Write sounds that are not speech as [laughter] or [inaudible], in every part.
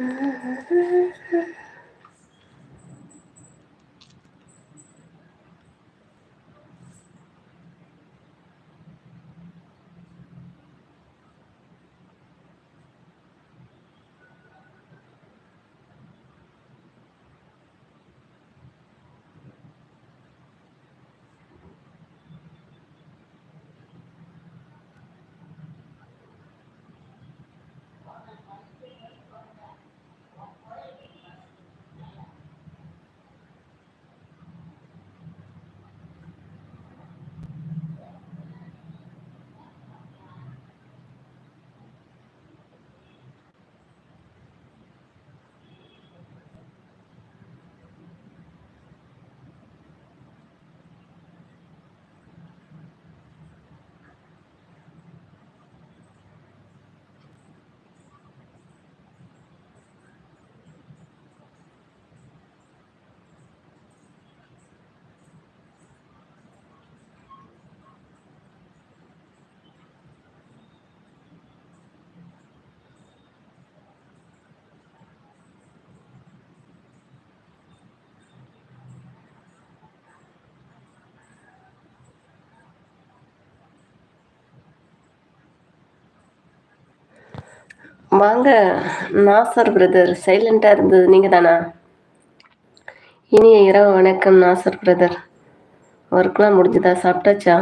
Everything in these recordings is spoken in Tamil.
Mm-hmm. [laughs] வாங்க நாசர் பிரதர் சைலண்டாக இருந்தது. நீங்கள் தானா இனிய இரவு வணக்கம் நாசர் பிரதர் ஒர்க்லாம் முடிஞ்சுதா? சாப்பிட்டாச்சா?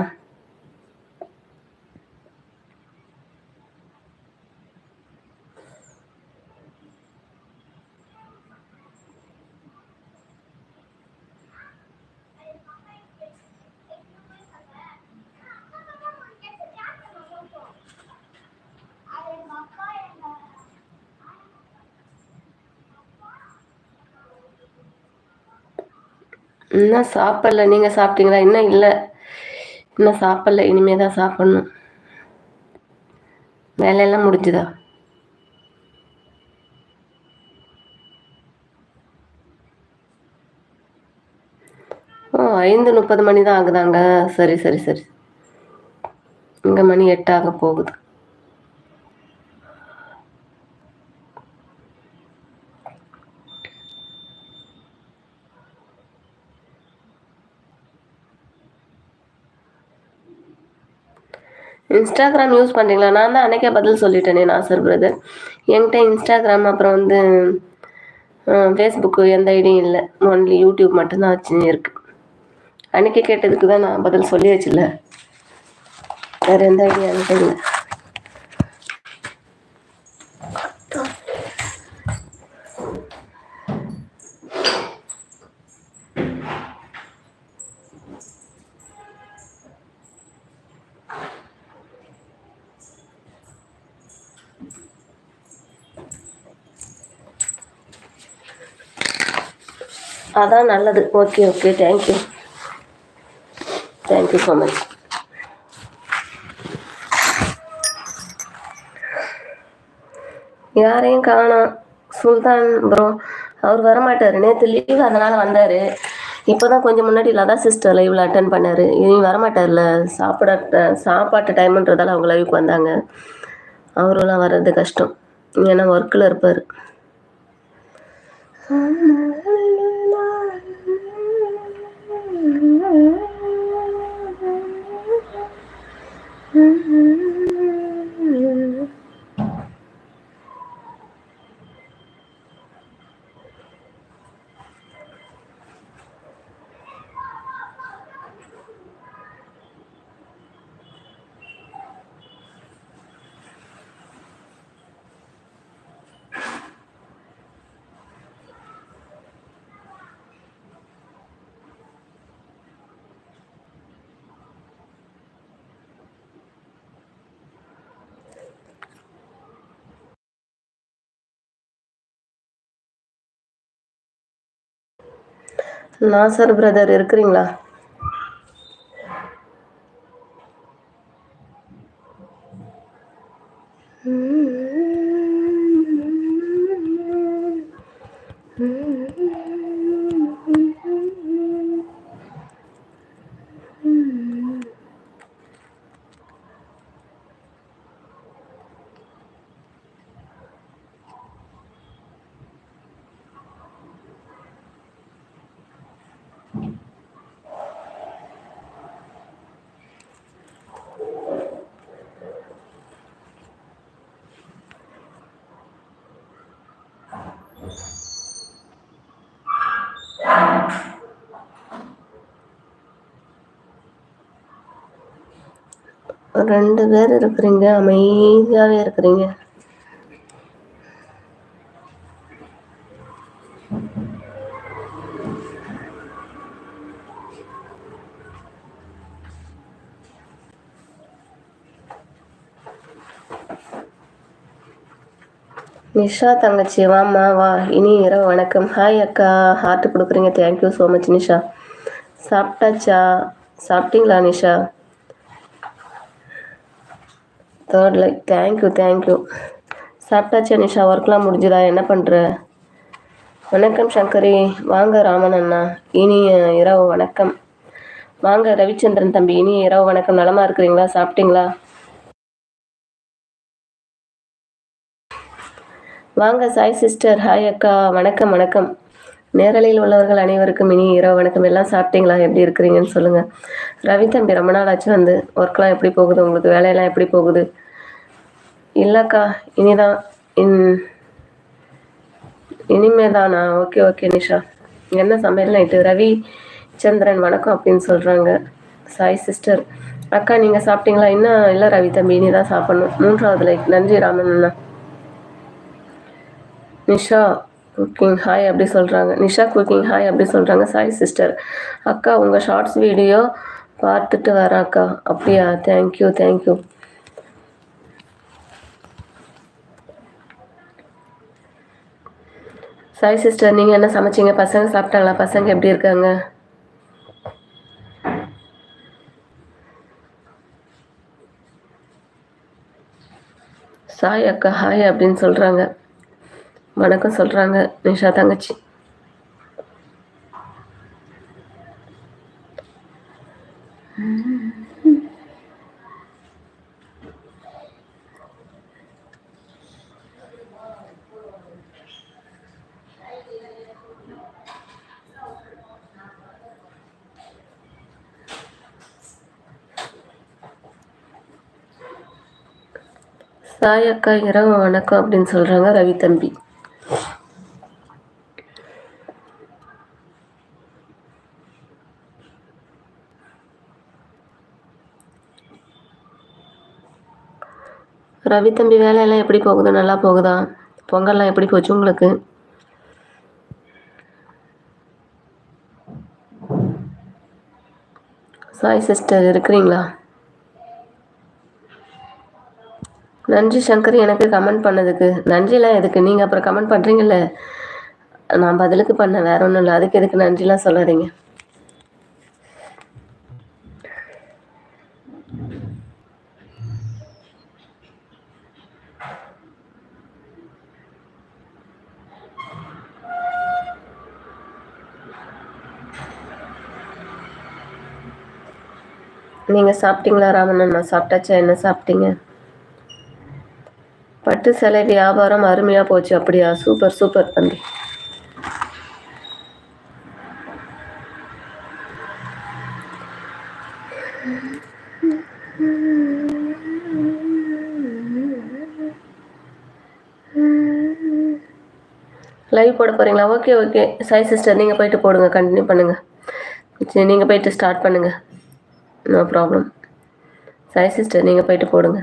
இன்னும் சாப்பிடல? நீங்கள் சாப்பிட்டீங்களா? இன்னும் இல்லை. இன்னும் சாப்பிடல? இனிமே தான் சாப்பிட்ணும். வேலையெல்லாம் முடிஞ்சுதா? ஓ ஐந்து முப்பது மணி தான் ஆகுதாங்க. சரி சரி சரி. இங்கே மணி எட்டாக போகுது. இன்ஸ்டாகிராம் யூஸ் பண்ணுறீங்களா நான் தான் அன்றைக்கே பதில் சொல்லிட்டேனே நாசர் பிரதர் என்கிட்ட இன்ஸ்டாகிராம் அப்புறம் வந்து ஃபேஸ்புக்கு எந்த ஐடியும் இல்லை. ஒன்லி யூடியூப் மட்டும்தான் வச்சு இருக்கு. அன்றைக்கி கேட்டதுக்கு தான் நான் பதில் சொல்லி வச்சுல. வேறு எந்த ஐடியா என்கிட்ட இல்லை. அதான் நல்லது. Okay okay thank you thank you so much யாரையும் காணோம். சுல்தான் ப்ரோ அவர் வரமாட்டார். நேற்று லீவ் அதனால் வந்தார். இப்போ தான் கொஞ்சம் முன்னாடி லதா சிஸ்டர் லைவில் அட்டன் பண்ணார். இனி வரமாட்டார்ல. சாப்பிட சாப்பாட்டு டைமுன்றதால அவங்க லைவுக்கு வந்தாங்க. அவரெல்லாம் வர்றது கஷ்டம். ஏன்னா ஒர்க்கில் இருப்பார். Bye. நாசர் பிரதர் இருக்கிறீங்களா? ரெண்டு பேர் இருக்கிறீங்க அமைதியாகவே இருக்கிறீங்க. நிஷா தங்கச்சி வாமா வா. இனி இரவு வணக்கம். ஹாய் அக்கா. ஹார்ட் கொடுக்குறீங்க. Thank you so much Nisha. சாப்பிட்டாச்சா? சாப்பிட்டீங்களா Nisha? Third like thank you thank you சாப்பிட்டாச்சு அனிஷா. ஒர்க்லாம் முடிஞ்சுதா? என்ன பண்ணுற வணக்கம் சங்கரி. வாங்க ராமன் அண்ணா. இனிய இரவு வணக்கம். வாங்க ரவிச்சந்திரன் தம்பி. இனிய இரவு வணக்கம். நலமா இருக்கிறீங்களா? சாப்பிட்டீங்களா? வாங்க சாய் சிஸ்டர் ஹாய் அக்கா. வணக்கம் வணக்கம். நேரலையில் உள்ளவர்கள் அனைவருக்கும் இனி இரவு வணக்கம். எல்லாம் சாப்பிட்டீங்களா? எப்படி இருக்கிறீங்கன்னு சொல்லுங்கள் ரவி தம்பி ரொம்ப நாள் ஆச்சு வந்து ஒர்க்லாம் எப்படி போகுது? உங்களுக்கு வேலையெல்லாம் எப்படி போகுது? இல்லைக்கா இனிதான். இன் இனிமே தானா ஓகே ஓகே நிஷா. என்ன சமையல் நைட்டு? ரவி சந்திரன் வணக்கம் அப்படின்னு சொல்கிறாங்க சாய் சிஸ்டர். அக்கா நீங்கள் சாப்பிட்டீங்களா? இன்னும் இல்லை ரவி தம்பி இனி தான் சாப்பிட்ணும். மூன்றாவது லைக் நன்றி ராமன் அண்ணா. நிஷா குக்கிங் ஹாய் அப்படி சொல்கிறாங்க நிஷா குக்கிங் ஹாய் அப்படி சொல்கிறாங்க சாய் சிஸ்டர். அக்கா உங்கள் ஷார்ட்ஸ் வீடியோ பார்த்துட்டு வரேன் அக்கா. அப்படியா? தேங்க்யூ தேங்க்யூ சாய் சிஸ்டர் நீங்கள் என்ன சமைச்சிங்க? பசங்க சாப்பிட்டாங்களா? பசங்க எப்படி இருக்காங்க? சாய் அக்கா. ஹாய் அப்படின்னு சொல்கிறாங்க வணக்கம் சொல்கிறாங்க நிஷா தங்கச்சி. சாய் அக்கா இரவு வணக்கம் அப்படின்னு சொல்கிறாங்க ரவி தம்பி. ரவி தம்பி வேலையெல்லாம் எப்படி போகுது? நல்லா போகுதா? பொங்கல்லாம் எப்படி போச்சு உங்களுக்கு? சாய் சிஸ்டர் இருக்கிறீங்களா? நன்றி சங்கர் எனக்கு கமெண்ட் பண்ணதுக்கு. நன்றிலாம் எதுக்கு? நீங்கள் அப்புறம் கமெண்ட் பண்ணுறீங்கல்ல நான் பதிலுக்கு பண்ணேன் வேற ஒன்றும் இல்லை. அதுக்கு எதுக்கு நன்றிலாம் சொல்லாதீங்க. நீங்கள் சாப்பிட்டீங்களா ராமண்ணன் நான் சாப்பிட்டாச்சா? என்ன சாப்பிட்டீங்க? பட்டு சிலை வியாபாரம் அருமையாக போச்சு. அப்படியா? சூப்பர் சூப்பர் தம்பி. லைவ் போட போகிறீங்களா ஓகே ஓகே சாய் சிஸ்டர் நீங்கள் போயிட்டு போடுங்க. கண்டினியூ பண்ணுங்கள் சரி நீங்கள் போயிட்டு ஸ்டார்ட் பண்ணுங்கள் நோ ப்ராப்ளம் சாய் சிஸ்டர் நீங்கள் போயிட்டு போடுங்க.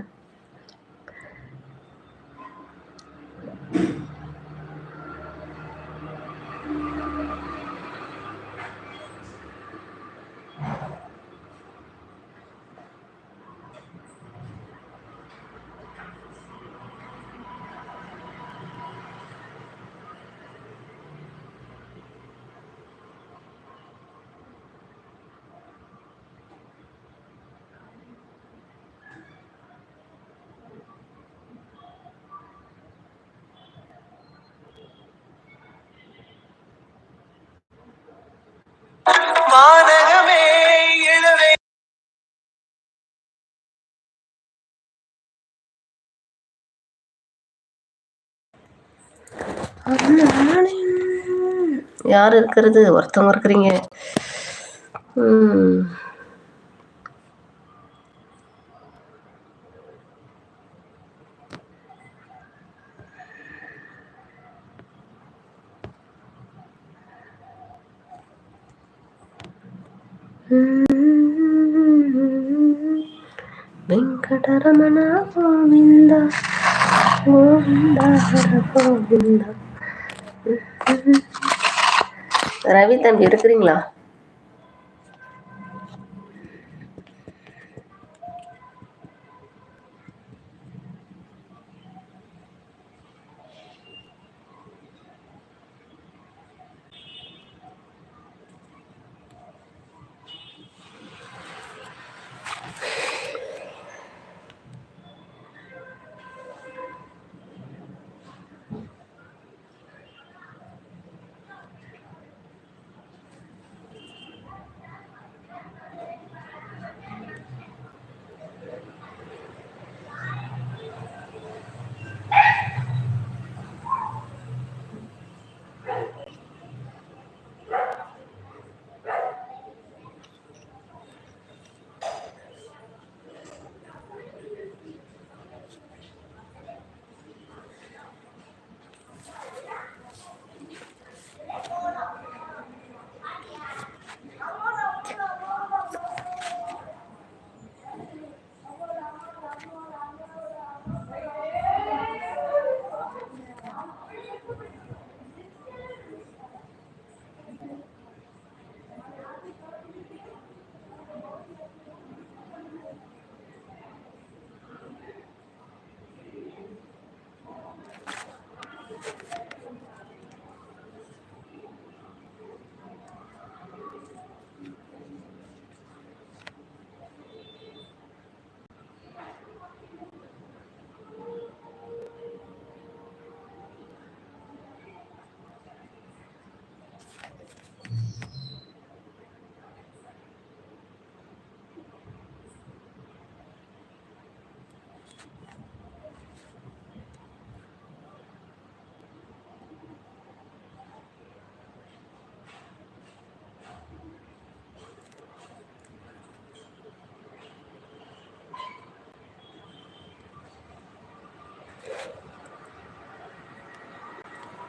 யார் இருக்கிறது? ஒருத்தவங்க இருக்கிறீங்க. వెంకటరమణ గోవింద கோவிந்தா హర గోవింద ரவி தம்பி இருக்கிறீங்களா?